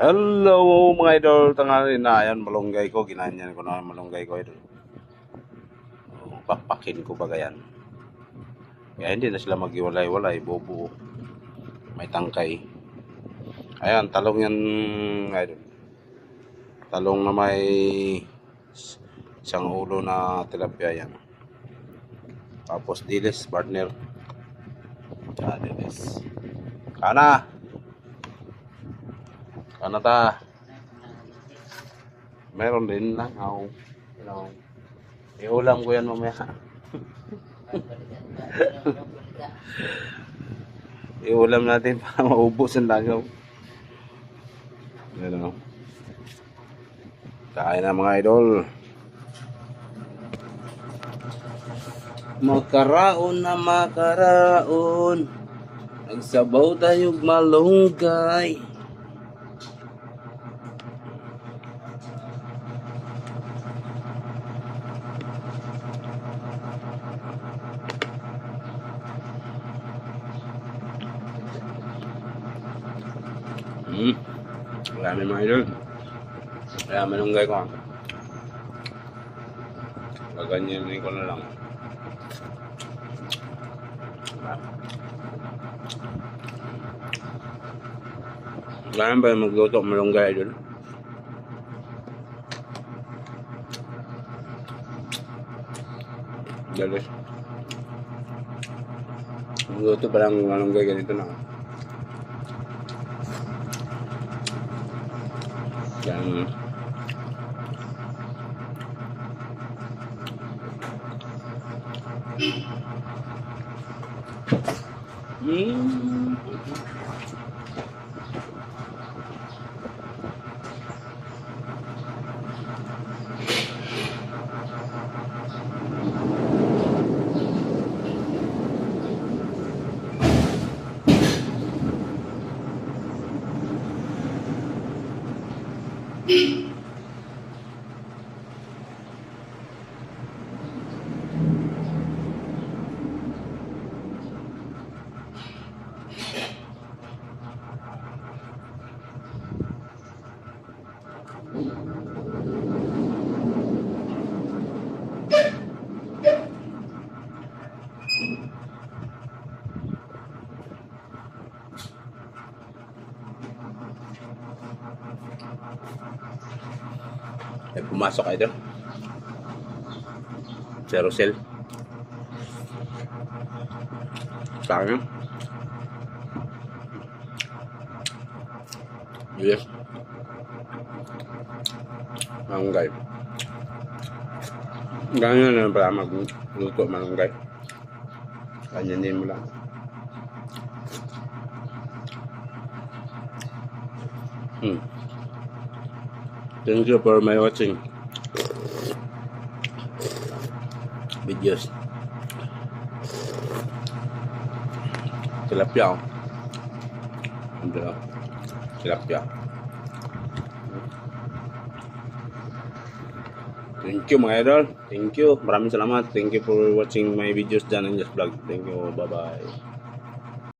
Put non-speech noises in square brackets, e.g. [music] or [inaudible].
Hello mga idol, tanghali na ayan malunggay ko, ginanyan ko na yung malunggay ko idol. Oh, Pakpakin ko baga yan. Kaya hindi na sila maghiwalay-walay, bobo. May tangkay. Ayan, talong yan idol. Talong na may isang ulo na tilapia yan. Tapos dilis, partner. Ah, dilis. Kana! Kana ta? Meron din lang ako. You know, iulam ko yan mamaya. [laughs] iulam natin para maubos ang lagaw. You know. Kain na mga idol. Makaraon na makaraon. Nagsabaw tayong malunggay. Hmm. Marami mga idol. Kaya malunggay ko. Gaganyanin ko na lang. Kaya ba yung magluto ng malunggay idol? Dalis. Magluto pa lang ng malunggay ganito na. yang Ying. Hmm. Yan. [laughs] Mm. Ay, pumasok kayo doon. Si Rosel. Sa akin. Yes. Malunggay. Ganyan na pala magluto malunggay. Ganyanin mo lang. Hmm. Thank you for my watching videos. Tilapia. na. Tilapia. Thank you mga idol. Thank you. Maraming salamat. Thank you for watching my videos dyan in this vlog. Thank you. Bye-bye.